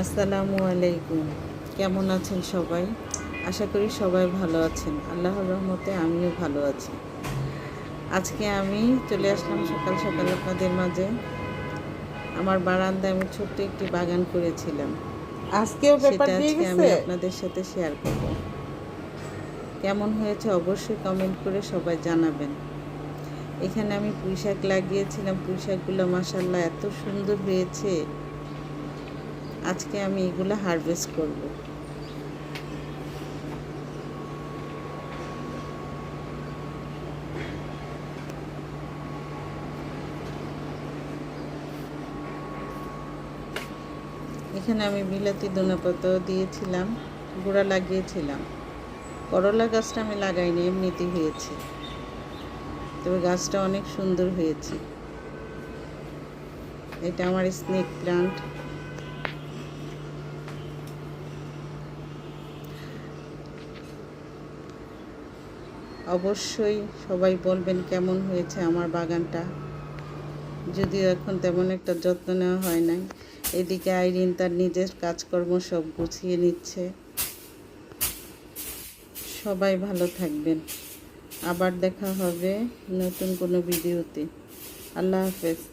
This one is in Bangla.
আসসালামু আলাইকুম। কেমন আছেন সবাই? আশা করি সবাই ভালো আছেন। আল্লাহর রহমতে আমিও ভালো আছি। আজকে আমি চলে আসলাম সকাল সকাল আপনাদের মাঝে। আমার বারান্দায় আমি ছোট্ট একটি বাগান করেছিলাম। আজকেও সেটা পেপার দিয়ে আজকে আমি আপনাদের সাথে শেয়ার করব। কেমন হয়েছে অবশ্যই কমেন্ট করে সবাই জানাবেন। এখানে আমি পুঁই শাক লাগিয়েছিলাম। পুঁই শাকগুলো মাসাল্লাহ এত সুন্দর হয়েছে। আজকে আমি এগুলো হারভেস্ট করব। এখানে আমি বিলাতি ধনেপাতাও দিয়েছিলাম, গোড়া লাগিয়েছিলাম। করলা গাছটা আমি লাগাইনি, এমনিতেই হয়েছে। তবে গাছটা অনেক সুন্দর হয়েছে। এটা আমার স্নেক প্লান্ট অবশ্যই সবাই বলবেন কেমন হয়েছে আমার বাগানটা। যদিও এখন তেমন একটা যত্ন নেওয়া হয় নাই। এদিকে আইরিন তার নিজের কাজকর্ম সব গুছিয়ে নিচ্ছে। সবাই ভালো থাকবেন। আবার দেখা হবে নতুন কোনো ভিডিওতে। আল্লাহ হাফেজ।